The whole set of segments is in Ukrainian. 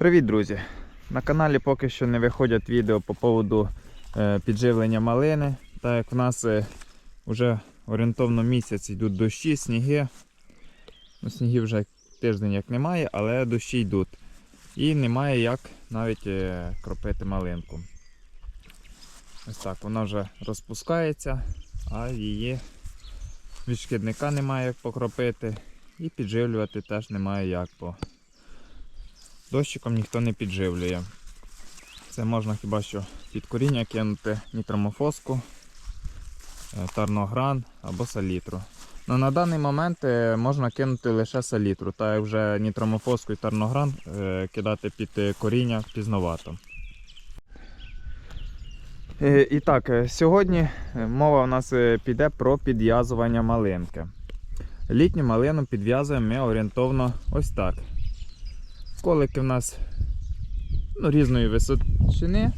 Привіт, друзі! На каналі поки що не виходять відео по поводу е, підживлення малини, так як в нас е, вже орієнтовно місяць йдуть дощі, сніги. Ну, снігів вже тиждень як немає, але дощі йдуть. І немає як навіть е, кропити малинку. Ось так, вона вже розпускається, а її від шкідника немає як покропити. І підживлювати теж немає як, бо дощиком ніхто не підживлює. Це можна хіба що під коріння кинути нітромофоску, е, тарногран або салітру. Ну, на даний момент е, можна кинути лише салітру, та вже нітромофоску і тарногран е, кидати під коріння пізновато. І так, сьогодні мова у нас піде про підв'язування малинки. Літню малину підв'язуємо ми орієнтовно ось так. Колики в нас ну, різної височини.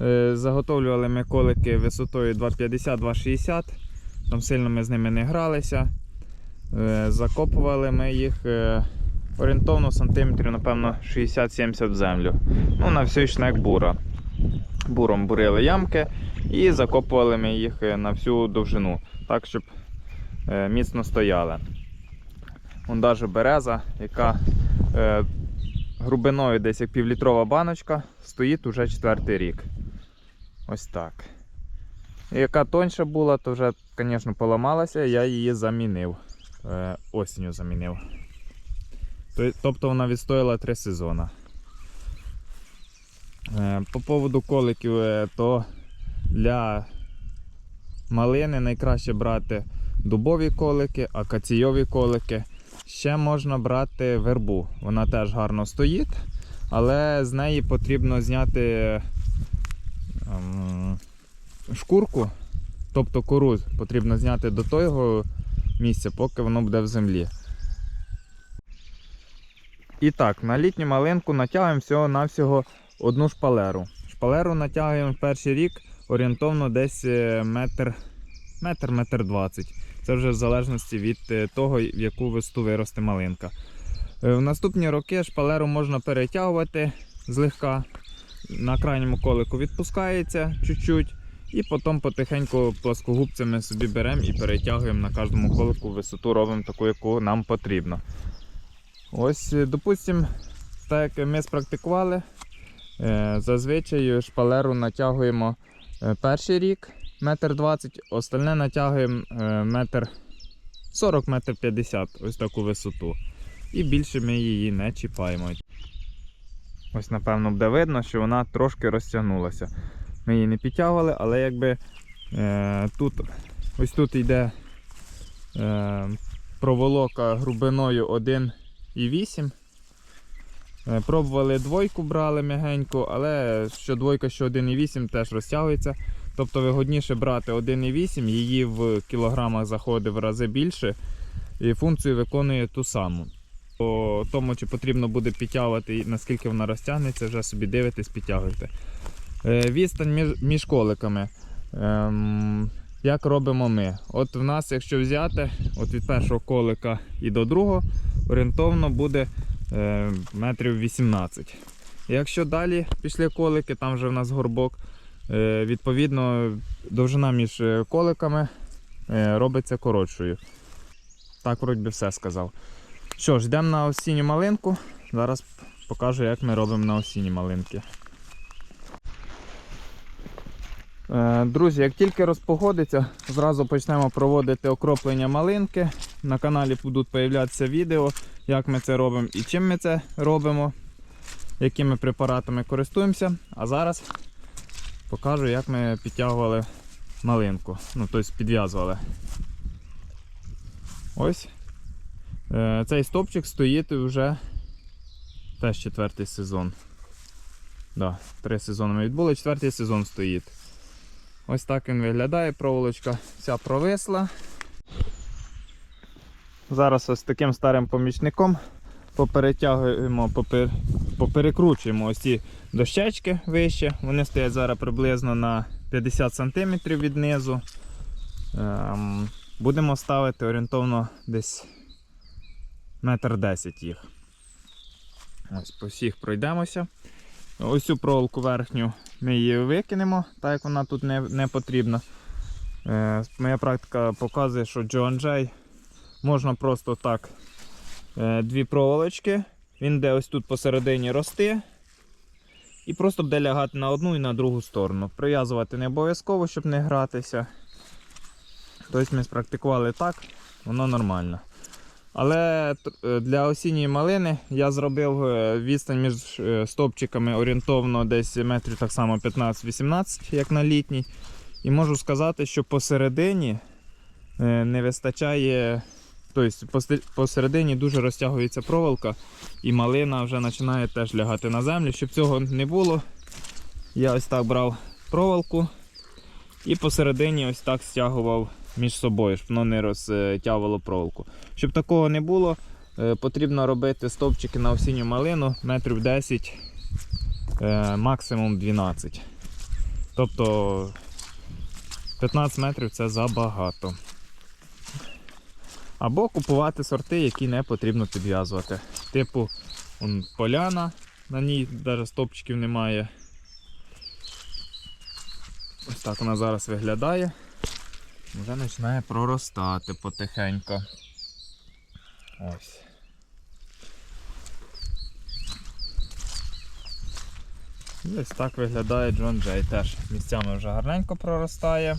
Е, Заготовлювали ми колики висотою 2,50-2,60. Там сильно ми з ними не гралися. Е, Закопували ми їх е, орієнтовно сантиметрів, напевно, 60-70 в землю. Ну, на всю шнек бура. Буром бурили ямки і закопували ми їх на всю довжину, так, щоб міцно стояли. Вон даже береза, яка грубиною десь як півлітрова баночка, стоїть уже четвертий рік. Ось так. Яка тоньша була, то вже, звісно, поламалася, я її замінив. Е, осінню замінив. Тобто вона відстояла три сезони. Е, По поводу коликів, е, то для малини найкраще брати дубові колики, акаційові колики. Ще можна брати вербу. Вона теж гарно стоїть, але з неї потрібно зняти ем, шкурку, тобто кору потрібно зняти до того місця, поки воно буде в землі. І так, на літню малинку натягуємо всього-навсього одну шпалеру. Шпалеру натягуємо в перший рік орієнтовно десь е, метр, метр, метр двадцять. Це вже в залежності від е, того, в яку висоту виросте малинка. Е, В наступні роки шпалеру можна перетягувати злегка. На крайньому колику відпускається чуть-чуть. І потім потихеньку плоскогубцями собі беремо і перетягуємо на кожному колику висоту, робимо таку, яку нам потрібно. Ось, е, допустимо, так як ми спрактикували, зазвичай шпалеру натягуємо перший рік, метр двадцять, остальне натягуємо е, метр 40 метр 50, ось таку висоту. І більше ми її не чіпаємо. Ось, напевно, буде видно, що вона трошки розтягнулася. Ми її не підтягували, але якби е, тут, ось тут йде е, проволока грубиною 1,8. Е, Пробували двойку, брали м'ягеньку, але що двойка, що 1,8 теж розтягується. Тобто вигодніше брати 1,8, її в кілограмах заходить в рази більше і функцію виконує ту саму. По тому, чи потрібно буде підтягувати і наскільки вона розтягнеться, вже собі дивитесь, підтягуйте. Е, Відстань між, коликами. Ем, як робимо ми? От в нас, якщо взяти от від першого колика і до другого, орієнтовно буде е, метрів 18. Якщо далі пішли колики, там вже в нас горбок, відповідно довжина між е, коликами е, робиться коротшою. Так, вроді все сказав. Що ж, йдемо на осінню малинку. Зараз покажу, як ми робимо на осінні малинки. Е, Друзі, як тільки розпогодиться, зразу почнемо проводити окроплення малинки. На каналі будуть появлятися відео, як ми це робимо і чим ми це робимо, якими препаратами користуємося. А зараз покажу, як ми підтягували малинку. Ну, тобто підв'язували. Ось. Е, Цей стопчик стоїть вже теж четвертий сезон. Да, три сезони ми відбули, четвертий сезон стоїть. Ось так він виглядає, проволочка вся провисла. Зараз ось таким старим помічником поперетягуємо, попер... поперекручуємо ось ці дощечки вище. Вони стоять зараз приблизно на 50 см від низу. Ем, будемо ставити орієнтовно десь метр десять їх. Ось по всіх пройдемося. Ось цю проволоку верхню ми її викинемо, так як вона тут не, не потрібна. Е, моя практика показує, що Jay можна просто так е, дві проволочки. Він де ось тут посередині рости. І просто буде лягати на одну і на другу сторону. Прив'язувати не обов'язково, щоб не гратися. Тобто ми спрактикували так, воно нормально. Але е, для осінньої малини я зробив е, відстань між е, стовпчиками орієнтовно десь метрів так само 15-18, як на літній. І можу сказати, що посередині не вистачає. Тобто посередині дуже розтягується проволока, і малина вже починає теж лягати на землю. Щоб цього не було, я ось так брав проволоку і посередині ось так стягував між собою, щоб воно не розтягувало проволоку. Щоб такого не було, е, потрібно робити стовпчики на осінню малину метрів 10, е, максимум 12. Тобто 15 метрів це забагато. Або купувати сорти, які не потрібно підв'язувати. Типу он, поляна, на ній навіть стовпчиків немає. Ось так вона зараз виглядає. Вже починає проростати потихеньку. Ось. І ось так виглядає Джон Джей. Теж місцями вже гарненько проростає.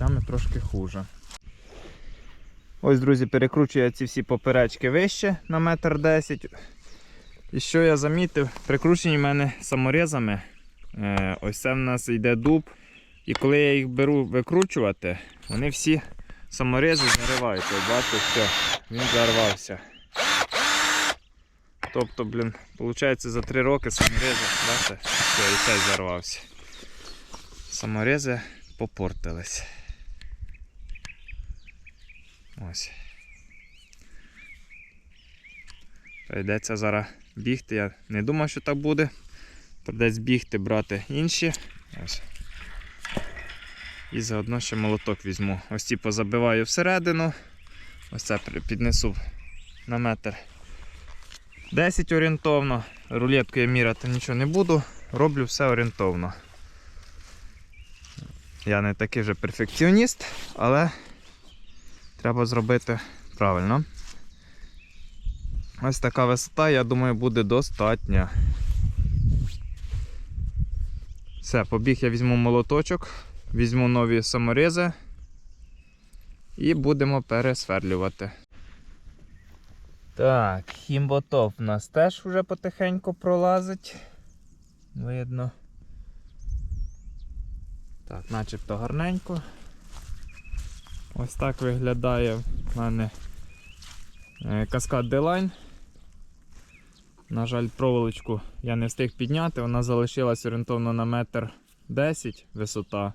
Місцями трошки хуже. Ось, друзі, перекручую ці всі поперечки вище на метр десять. І що я замітив, прикручені в мене саморізами. Е, ось це в нас йде дуб. І коли я їх беру викручувати, вони всі саморізи заривають. Бачите, все, він зарвався. Тобто, блін, виходить за 3 роки саморізи, бачите, все, і цей зарвався. Саморізи попортились. Ось. Прийдеться зараз бігти. Я не думав, що так буде. Прийдеться бігти, брати інші. Ось. І заодно ще молоток візьму. Ось ці позабиваю всередину. Ось це піднесу на метр 10 орієнтовно. Рулеткою міряти нічого не буду. Роблю все орієнтовно. Я не такий же перфекціоніст, але треба зробити правильно. Ось така висота, я думаю, буде достатня. Все, побіг я візьму молоточок, візьму нові саморізи і будемо пересверлювати. Так, хімботоп у нас теж вже потихеньку пролазить. Видно. Так, начебто гарненько. Ось так виглядає в мене е, каскад Деline. На жаль, проволочку я не встиг підняти, вона залишилась орієнтовно на метр 10 висота.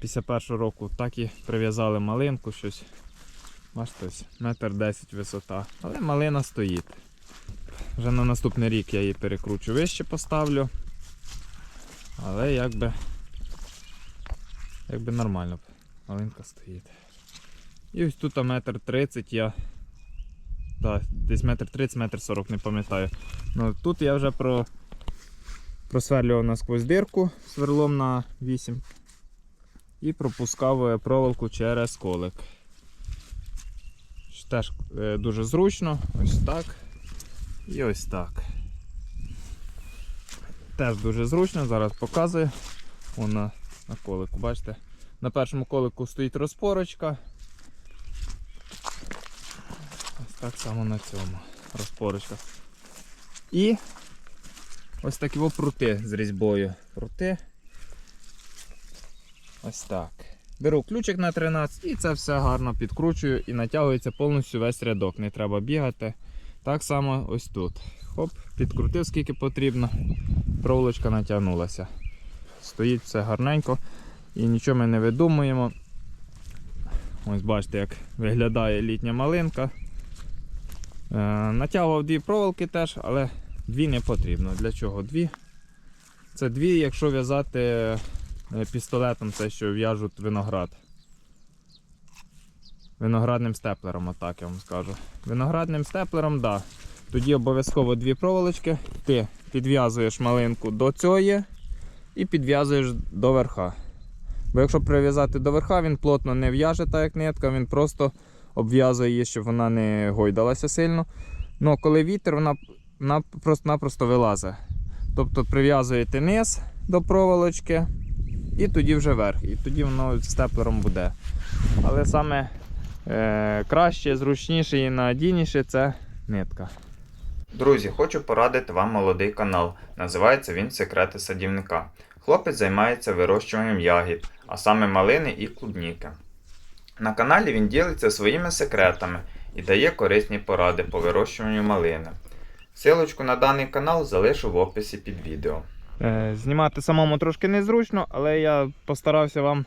Після першого року так і прив'язали малинку щось. Бачите, метр 10 висота. Але малина стоїть. Вже на наступний рік я її перекручу вище поставлю. Але якби, якби нормально. Малинка стоїть. І ось тут метр 30 я так, десь метр 30, метр 40, не пам'ятаю. Ну, тут я вже про... просверлював насквозь дирку сверлом на 8 і пропускав е, проволоку через колик. Теж е, дуже зручно, ось так і ось так. Теж дуже зручно, зараз показую. Вона на колику, бачите? На першому колику стоїть розпорочка. Ось так само на цьому розпорочка. І ось такі прути з різьбою. Прути. Ось так. Беру ключик на 13 і це все гарно підкручую і натягується повністю весь рядок. Не треба бігати. Так само ось тут. Хоп, підкрутив скільки потрібно. Проволочка натягнулася. Стоїть все гарненько і нічого ми не видумуємо. Ось бачите, як виглядає літня малинка. Е, натягував дві проволоки теж, але дві не потрібно. Для чого дві? Це дві, якщо в'язати е, пістолетом, це що в'яжуть виноград. виноградним степлером, отак я вам скажу. Виноградним степлером, так. Да. Тоді обов'язково дві проволочки. Ти підв'язуєш малинку до цієї і підв'язуєш до верха. Бо якщо прив'язати до верха, він плотно не в'яже, так як нитка, він просто обв'язує її, щоб вона не гойдалася сильно. Ну, коли вітер, вона, просто-напросто вилазить. Тобто прив'язуєте низ до проволочки і тоді вже верх. І тоді воно степлером буде. Але саме е, краще, зручніше і надійніше це нитка. Друзі, хочу порадити вам молодий канал. Називається він Секрети садівника. Хлопець займається вирощуванням ягід, а саме малини і клубніки. На каналі він ділиться своїми секретами і дає корисні поради по вирощуванню малини. Силочку на даний канал залишу в описі під відео. Е, знімати самому трошки незручно, але я постарався вам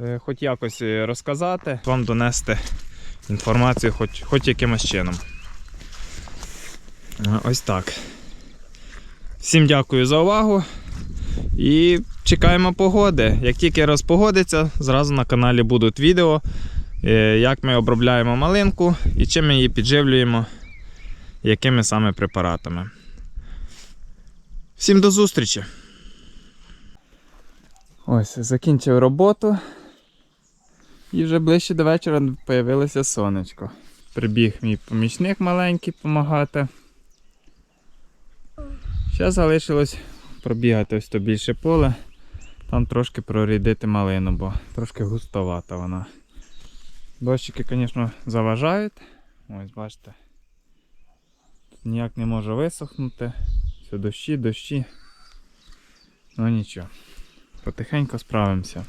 е, хоч якось е, розказати, вам донести інформацію хоч, хоч якимось чином. Ось так. Всім дякую за увагу. І чекаємо погоди. Як тільки розпогодиться, зразу на каналі будуть відео, е, як ми обробляємо малинку і чим ми її підживлюємо, якими саме препаратами. Всім до зустрічі! Ось, закінчив роботу. І вже ближче до вечора з'явилося сонечко. Прибіг мій помічник маленький допомагати. Ще залишилось пробігати ось то більше поле. Там трошки прорідити малину, бо трошки густовата вона. Дощики, звісно, заважають. Ось бачите. Тут ніяк не може висохнути. Все дощі, дощі. Ну нічого. Потихеньку справимося.